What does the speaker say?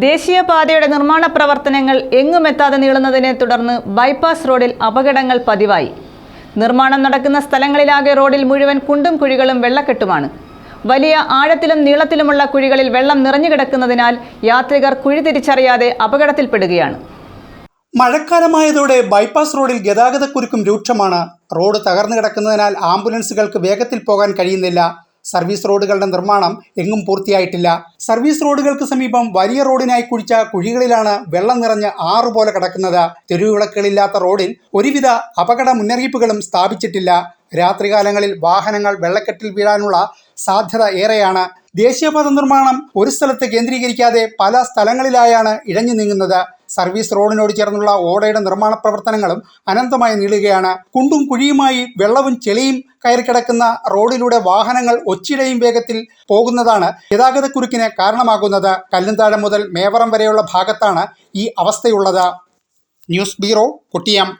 ദേശീയപാതയുടെ നിർമ്മാണ പ്രവർത്തനങ്ങൾ എങ്ങുമെത്താതെ നീളുന്നതിനെ തുടർന്ന് ബൈപ്പാസ് റോഡിൽ അപകടങ്ങൾ പതിവായി. നിർമ്മാണം നടക്കുന്ന സ്ഥലങ്ങളിലാകെ റോഡിൽ മുഴുവൻ കുണ്ടും കുഴികളും വെള്ളക്കെട്ടുമാണ്. വലിയ ആഴത്തിലും നീളത്തിലുമുള്ള കുഴികളിൽ വെള്ളം നിറഞ്ഞു കിടക്കുന്നതിനാൽ യാത്രികർ കുഴി തിരിച്ചറിയാതെ അപകടത്തിൽപ്പെടുകയാണ്. മഴക്കാലമായതോടെ ബൈപ്പാസ് റോഡിൽ ഗതാഗതക്കുരുക്കും രൂക്ഷമാണ്. റോഡ് തകർന്നു കിടക്കുന്നതിനാൽ ആംബുലൻസുകൾക്ക് വേഗത്തിൽ പോകാൻ കഴിയുന്നില്ല. സർവീസ് റോഡുകളുടെ നിർമ്മാണം എങ്ങും പൂർത്തിയായിട്ടില്ല. സർവീസ് റോഡുകൾക്ക് സമീപം വലിയ റോഡിനായി കുഴിച്ച കുഴികളിലാണ് വെള്ളം നിറഞ്ഞ് ആറുപോലെ കിടക്കുന്നത്. തെരുവിളക്കുകളില്ലാത്ത റോഡിൽ ഒരുവിധ അപകട മുന്നറിയിപ്പുകളും സ്ഥാപിച്ചിട്ടില്ല. രാത്രികാലങ്ങളിൽ വാഹനങ്ങൾ വെള്ളക്കെട്ടിൽ വീഴാനുള്ള സാധ്യത ഏറെയാണ്. ദേശീയപാത നിർമ്മാണം ഒരു സ്ഥലത്ത് കേന്ദ്രീകരിക്കാതെ പല സ്ഥലങ്ങളിലായാണ് ഇഴഞ്ഞു നീങ്ങുന്നത്. സർവീസ് റോഡിനോട് ചേർന്നുള്ള ഓടയുടെ നിർമ്മാണ പ്രവർത്തനങ്ങളും അനന്തമായി നീളുകയാണ്. കുണ്ടും കുഴിയുമായി വെള്ളവും ചെളിയും കയറിക്കിടക്കുന്ന റോഡിലൂടെ വാഹനങ്ങൾ ഒച്ചിടയും വേഗത്തിൽ പോകുന്നതാണ് ഗതാഗതക്കുരുക്കിന് കാരണമാകുന്നത്. കല്ലുംതാഴം മുതൽ മേവറം വരെയുള്ള ഭാഗത്താണ് ഈ അവസ്ഥയുള്ളത്. News bureau Kottiyam.